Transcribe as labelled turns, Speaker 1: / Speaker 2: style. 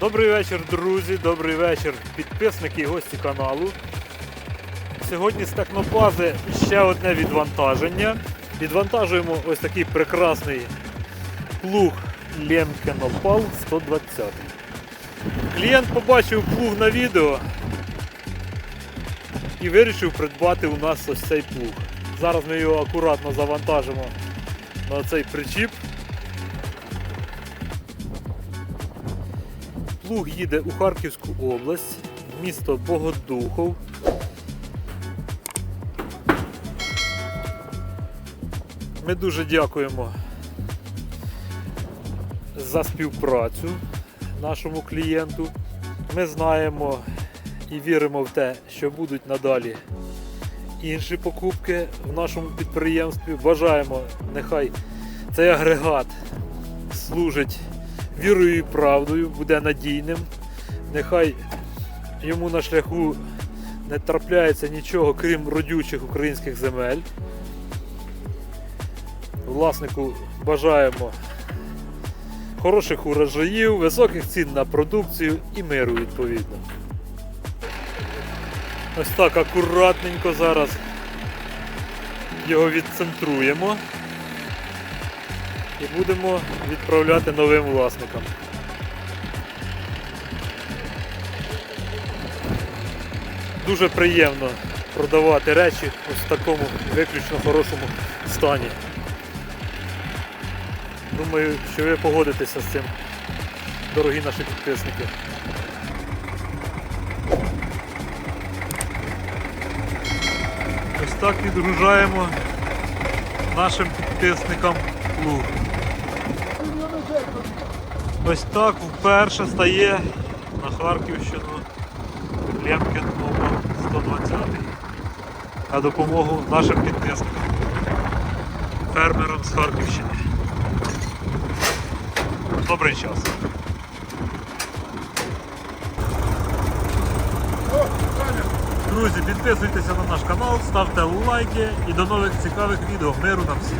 Speaker 1: Добрий вечір, друзі, добрий вечір, підписники і гості каналу. Сьогодні з технобази ще одне відвантаження. Відвантажуємо ось такий прекрасний плуг Ленкен Опал 120. Клієнт побачив плуг на відео і вирішив придбати у нас ось цей плуг. Зараз ми його акуратно завантажимо на цей причіп. Плуг їде у Харківську область, місто Богодухов. Ми дуже дякуємо за співпрацю нашому клієнту. Ми знаємо і віримо в те, що будуть надалі інші покупки в нашому підприємстві. Бажаємо, нехай цей агрегат служить вірою і правдою, буде надійним. Нехай йому на шляху не трапляється нічого, крім родючих українських земель. Власнику бажаємо хороших урожаїв, високих цін на продукцію і миру відповідно. Ось так акуратненько зараз його відцентруємо і будемо відправляти новим власникам. Дуже приємно продавати речі ось в такому виключно хорошому стані. Думаю, що ви погодитеся з цим, дорогі наші підписники. Ось так відгружаємо нашим підписникам плуг. Ось так вперше стає на Харківщину Лємкін номер 120 на допомогу нашим підписникам, фермерам з Харківщини. Добрий час. Друзі, підписуйтеся на наш канал, ставте лайки і до нових цікавих відео. Миру нам всім!